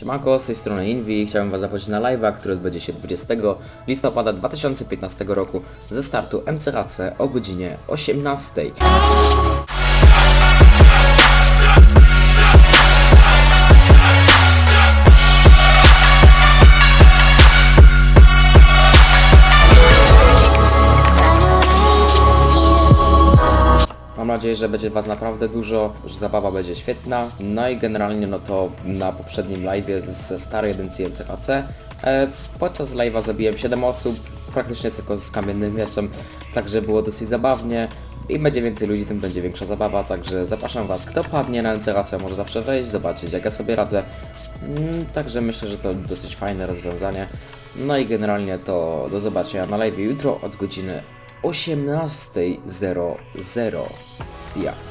Siemanko, z tej strony Invi. Chciałem Was zaprosić na live'a, który odbędzie się 20 listopada 2015 roku ze startu MCHC o godzinie 18. Mam nadzieję, że będzie Was naprawdę dużo, że zabawa będzie świetna. No i generalnie no to na poprzednim live'ie ze starej edycji MCHC e, podczas live'a zabiłem 7 osób, praktycznie tylko z kamiennym mieczem, także było dosyć zabawnie. Im będzie więcej ludzi, tym będzie większa zabawa, także zapraszam Was, kto padnie na MCHC może zawsze wejść, zobaczyć jak ja sobie radzę. Mm, Także myślę, że to dosyć fajne rozwiązanie. No i generalnie to do zobaczenia na live jutro od godziny 18.00. See ya.